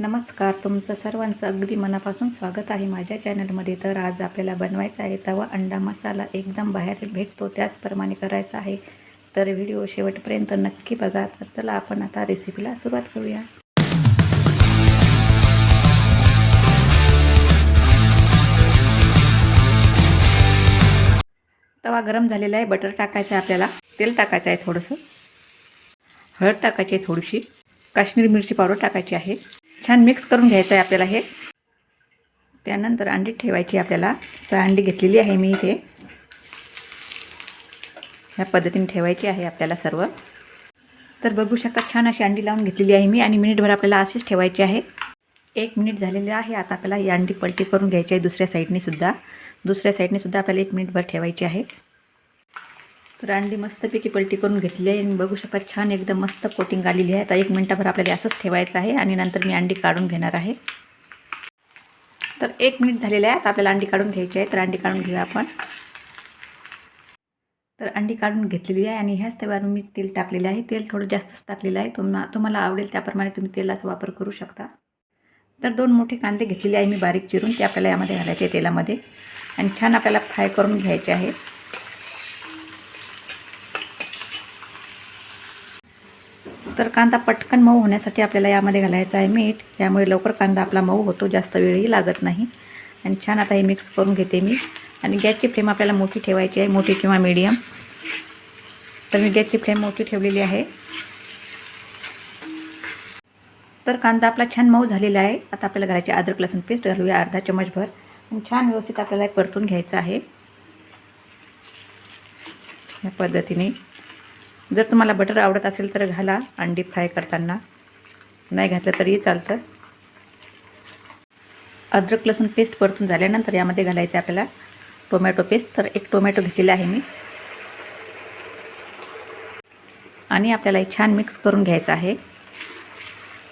नमस्कार तुमचं सर्वांचं अगदी मनापासून स्वागत आहे माझ्या चॅनलमध्ये. तर आज आपल्याला बनवायचा आहे तवा अंडा मसाला एकदम बाहेर भेटतो त्याचप्रमाणे करायचा आहे. तर व्हिडिओ शेवटपर्यंत नक्की बघा. तर चला आपण आता रेसिपीला सुरुवात करूया. तवा गरम झालेला आहे बटर टाकायचं आहे आपल्याला. तेल टाकायचं आहे थोडंसं. हळद टाकायची आहे थोडीशी. काश्मीरी मिरची पावडर टाकायची आहे. छान मिक्स करून घ्यायचं आहे आपल्याला हे. त्यानंतर अंडी ठेवायची आपल्याला. सहा अंडी घेतलेली आहे मी इथे. ह्या पद्धतीने ठेवायची आहे आपल्याला सर्व. तर बघू शकता छान अशी अंडी लावून घेतलेली आहे मी आणि मिनिटभर आपल्याला अशीच ठेवायची आहे. एक मिनिट झालेली आहे. आता आपल्याला ही अंडी पलटी करून घ्यायची आहे दुसऱ्या साईडने सुद्धा. दुसऱ्या साईडनेसुद्धा आपल्याला एक मिनिटभर ठेवायची आहे. तर अंडी मस्तपैकी पलटी करून घेतली आहे. आणि बघू शकता छान एकदम मस्त कोटिंग आलेली आहे. आता एक मिनटाभर आपल्याला असंच ठेवायचं आहे आणि नंतर मी अंडी काढून घेणार आहे. तर एक मिनिट झालेलं आहे आता आपल्याला अंडी काढून घ्यायची आहे. तर अंडी काढून घेऊया आपण. तर अंडी काढून घेतलेली आहे आणि ह्याच तव्यावर मी तेल टाकलेलं आहे. तेल थोडं जास्तच टाकलेलं आहे. तुम्हा तुम्हाला आवडेल त्याप्रमाणे तुम्ही तेलाचा वापर करू शकता. तर दोन मोठे कांदे घेतलेले आहे मी बारीक चिरून. ते आपल्याला यामध्ये घालायचे आहे तेलामध्ये. आणि छान आपल्याला फ्राय करून घ्यायचे आहे. तर कांदा पटकन मऊ होण्यासाठी आपल्याला यामध्ये घालायचं आहे मीठ. यामुळे लवकर कांदा आपला मऊ होतो जास्त वेळही लागत नाही. आणि छान आता हे मिक्स करून घेते मी. आणि गॅसची फ्लेम आपल्याला मोठी ठेवायची आहे मोठी किंवा मीडियम तर मी गॅसची फ्लेम मोठी ठेवलेली आहे. तर कांदा आपला छान मऊ झालेला आहे. आता आपल्याला घालायची अद्रक लसूण पेस्ट घालूया अर्धा चमचभर आणि छान व्यवस्थित आपल्याला परतून घ्यायचं आहे. या पद्धतीने. जर तुम्हाला बटर आवडत असेल तर घाला अंडी फ्राय करताना. नाही घातलं तरीही चालतं. अद्रक लसूण पेस्ट परतून झाल्यानंतर यामध्ये घालायचं आपल्याला टोमॅटो पेस्ट. तर एक टोमॅटो घेतलेला आहे मी. आणि आपल्याला छान मिक्स करून घ्यायचं आहे.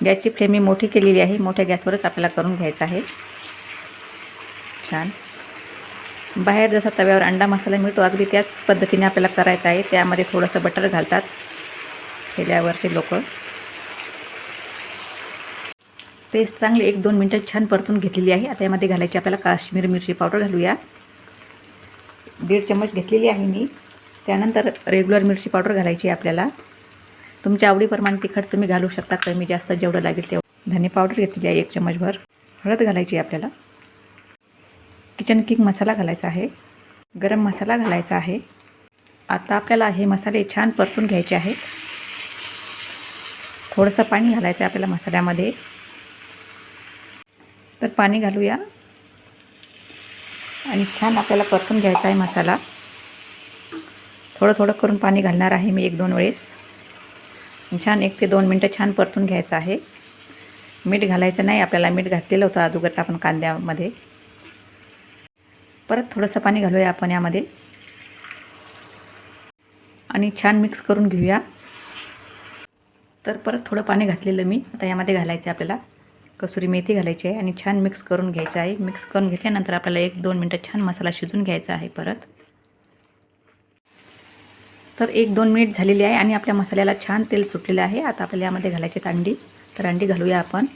गॅसची फ्लेम मी मोठी केलेली आहे. मोठ्या गॅसवरच आपल्याला करून घ्यायचं आहे. छान. बाहेर जसा तव्यावर अंडा मसाला मिळतो अगदी त्याच पद्धतीने आपल्याला करायचा आहे. त्यामध्ये थोडंसं बटर घालतात. केल्यावरचे लोक. पेस्ट चांगली एक दोन मिनटं छान परतून घेतलेली आहे. आता यामध्ये घालायची आपल्याला काश्मीर मिरची पावडर घालूया. दीड चम्मच घेतलेली आहे मी. त्यानंतर रेग्युलर मिरची पावडर घालायची आहे आपल्याला. तुमच्या आवडीप्रमाणे तिखट तुम्ही घालू शकता. कमी जास्त जेवढं लागेल तेवढं. धने पावडर घेतलेली आहे एक चम्मचभर. हळद घालायची आहे आपल्याला. किचन किंग मसाला घालायचा आहे. गरम मसाला घालायचा आहे. आता आपल्याला हे मसाले छान परतून घ्यायचे आहेत. थोडंसं पाणी घालायचं आहे आपल्याला मसाल्यामध्ये. तर पाणी घालूया. आणि छान आपल्याला परतून घ्यायचा आहे मसाला. थोडं थोडं करून पाणी घालणार आहे मी एक दोन वेळेस. छान एक ते दोन मिनटं छान परतून घ्यायचं आहे. मीठ घालायचं नाही आपल्याला मीठ घातलेलं होतं अगोदर आपण कांद्यामध्ये. परत थोडंसं पाणी घालूया आपण यामध्ये. आणि छान मिक्स करून घेऊया. तर परत थोडं पाणी घातलेलं मी. आता यामध्ये घालायचं आहे आपल्याला. कसुरी मेथी घालायची आहे आणि छान मिक्स करून घ्यायचं आहे. मिक्स करून घेतल्यानंतर आपल्याला एक दोन मिनटं छान मसाला शिजून घ्यायचा आहे परत. तर एक दोन मिनिट झालेली आहे आणि आपल्या मसाल्याला छान तेल सुटलेलं आहे. आता आपल्याला यामध्ये घालायची अंडी. तर अंडी घालूया आपण.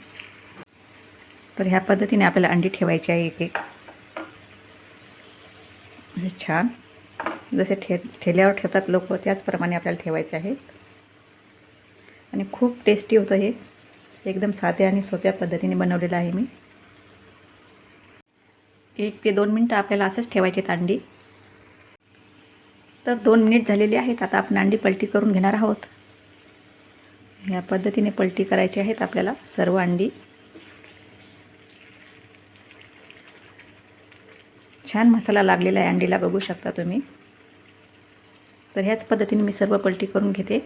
तर ह्या पद्धतीने आपल्याला अंडी ठेवायची आहे एक एक. म्हणजे छान. जसे ठे ठेल्यावर ठेवतात लोक त्याचप्रमाणे आपल्याला ठेवायचे आहेत आणि खूप टेस्टी होतं हे. एकदम साध्या आणि सोप्या पद्धतीने बनवलेलं आहे मी. एक ते दोन मिनटं आपल्याला असंच ठेवायचे अंडी. तर दोन मिनिट झालेली आहेत. आता आपण अंडी पलटी करून घेणार आहोत. ह्या पद्धतीने पलटी करायची आहेत आपल्याला सर्व अंडी. छान मसाला लागलेला आहे अंडीला बघू शकता तुम्ही. तर ह्याच पद्धतीने मी सर्व पलटी करून घेते.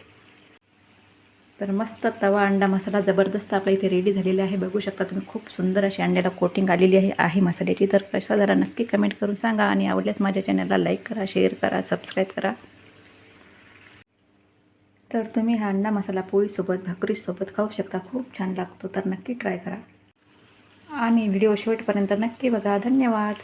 तर मस्त तवा अंडा मसाला जबरदस्त आपला इथे रेडी झालेला आहे. बघू शकता तुम्ही खूप सुंदर अशी अंड्याला कोटिंग आलेली आहे आहे मसाल्याची. तर कसा जरा नक्की कमेंट करून सांगा आणि आवडल्यास माझ्या चॅनलला लाईक करा शेअर करा सबस्क्राईब करा. तर तुम्ही हा अंडा मसाला पोळीसोबत भाकरीसोबत खाऊ शकता. खूप छान लागतो तर नक्की ट्राय करा. आणि व्हिडिओ शेवटपर्यंत नक्की बघा. धन्यवाद.